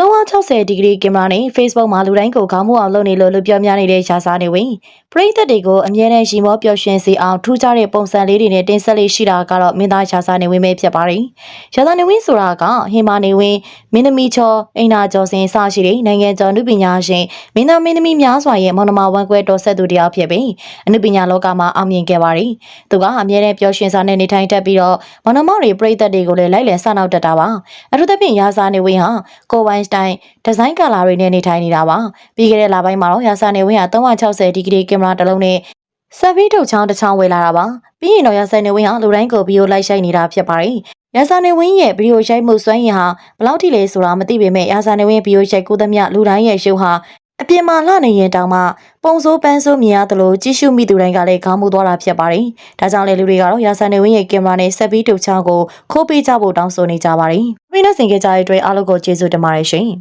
tão 360ဒီဂရီကင်မရာနဲ့ Facebook မှာလူတိုင်းကိုခေါင်းမိုးအောင်လုပ်နေလို့လူပြောများနေတဲ့ရှားစားနေဝင်ပရိသတ်တွေကိုအမြဲတမ်းရီမောပျော်ရွှင်စေအောင်ထူးခြားတဲ့ပုံစံလေးတွေနဲ့တင်ဆက်လေးရှိတာကတော့မင်းသားရှားစားနေဝင်ပဲဖြစ်ပါတယ်။ရှားစားနေဝင်ဆိုတာကဟင်မာနေဝင်မင်းသမီးချောအိနာကျော်စင်စရှိတဲ့နိုင်ငံကျော်နုပညာရှင်မင်းသားမင်းသမီးများစွာရဲ့မောင်နှမဝန်ခွဲတော်ဆက်သူတယောက်ဖြစ်ပြီးအနုပညာလောကမှာအောင်မြင်ခဲ့ပါတယ်။သူကအမြဲတမ်းပျော်ရွှင်စွာနဲ့နေထိုင်တတ်ပြီးတော့မောင်နှမတွေပရိသတ်တွေကိုလည်းလိုက်လံစနောက်တတ်တာပါ။အထူးသဖြင့်ရာဇာနေဝင်ဟာကိုဝိုင်းစတိုင်းဒီဇိုင်းကာလာတွေနဲ့နေထိုင်နေတာပါပြီးခဲ့တဲ့လပိုင်းမှာတော့ရာဇာနေဝင်ဟာ360ဒီဂရီကင်မရာတစ်လုံးနဲ့ဆက်ပြီးထုတ်ချောင်းတစ်ချောင်းဝယ်လာတာပါပြီးရင်တော့ရာဇာနေဝင်ဟာလူတိုင်းကိုဗီဒီယိုလိုက်ရှိုက်နေတာဖြစ်ပါတယ်ရာဇာနေဝင်းရဲ့ဗီဒီယိုရိုက်မှုစွမ်းရည်ဟာဘယ်လောက်ထိလဲဆိုတာမသိပေမဲ့ရာဇာနေဝင်းဗီဒီယိုရိုက်ကိုသမျှလူတိုင်းရဲ့ရှုပ်ဟာအပြင်မှာလှနေရင်တောင်မှပုံစိုးပန်းစိုးမြင်ရသလိုကြည့်ရှုမိသူတိုင်းကလည်းခေါင်းမူသွားတာဖြစ်ပါတယ်။ဒါကြောင့်လေလူတွေကတော့ရာဇာနေဝင်းရဲ့ကင်မရာနဲ့ဆက်ပြီးထုတ်ချောင်းကိုခိုးပေးကြဖို့တောင်းဆိုနေကြပါတယ်။ပြီးတော့ဆင်ကြကြတဲ့အတွက်အားလုံးကိုကျေးဇူးတင်ပါတယ်ရှင်။